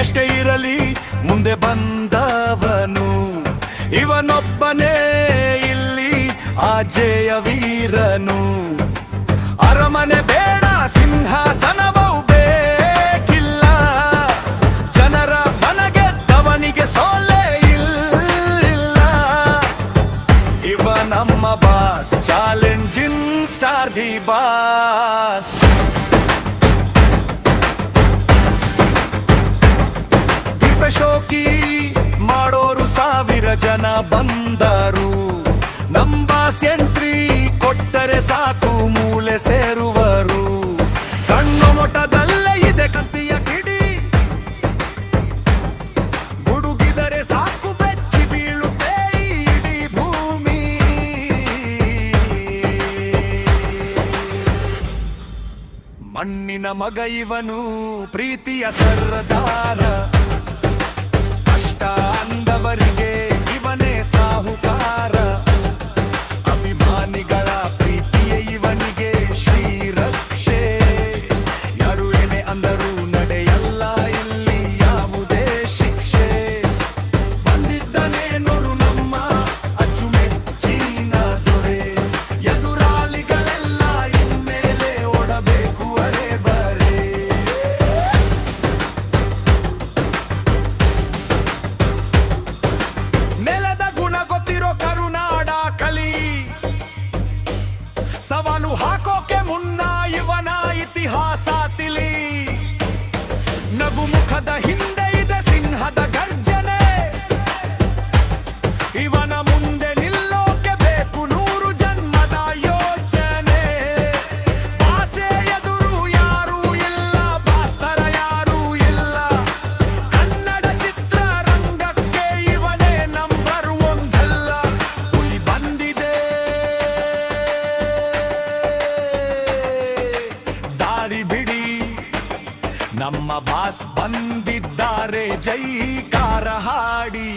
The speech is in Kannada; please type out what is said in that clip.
ಎಷ್ಟೇ ಇರಲಿ ಮುಂದೆ ಬಂದವನು. ಇವನೊಬ್ಬನೇ ಇಲ್ಲಿ ಆಜೆಯ ವೀರನು. ಅರಮನೆ ಬೇಡ, ಸಿಂಹಾಸನವೂ ಬೇಕಿಲ್ಲ. ಜನರ ಮನಗೆದ್ದವನಿಗೆ ಸೋಲೆ ಇಲ್ಲ ಇವ ನಮ್ಮ boss challenging star the boss. ಸಾವಿರ ಜನ ಬಂದರು. ನಂಬಾಸ್ ಎಂಟ್ರಿ ಕೊಟ್ಟರೆ ಸಾಕು ಮೂಲೆ ಸೇರುವರು. ಕಣ್ಣು ಮೊಟದಲ್ಲೇ ಇದೆ ಕತ್ತಿಯ ಕಿಡಿ. ಗುಡುಗಿದರೆ ಸಾಕು ಬೆಚ್ಚಿ ಬೀಳುತ್ತೆ ಇಡೀ ಭೂಮಿ. ಮಣ್ಣಿನ ಮಗ ಇವನು, ಪ್ರೀತಿಯ ಸರ್ದಾರ. ನಮ್ಮ ಬಾಸ್ ಬಂದಿದ್ದಾರೆ. ಜೈಕಾರ ಹಾಡಿ.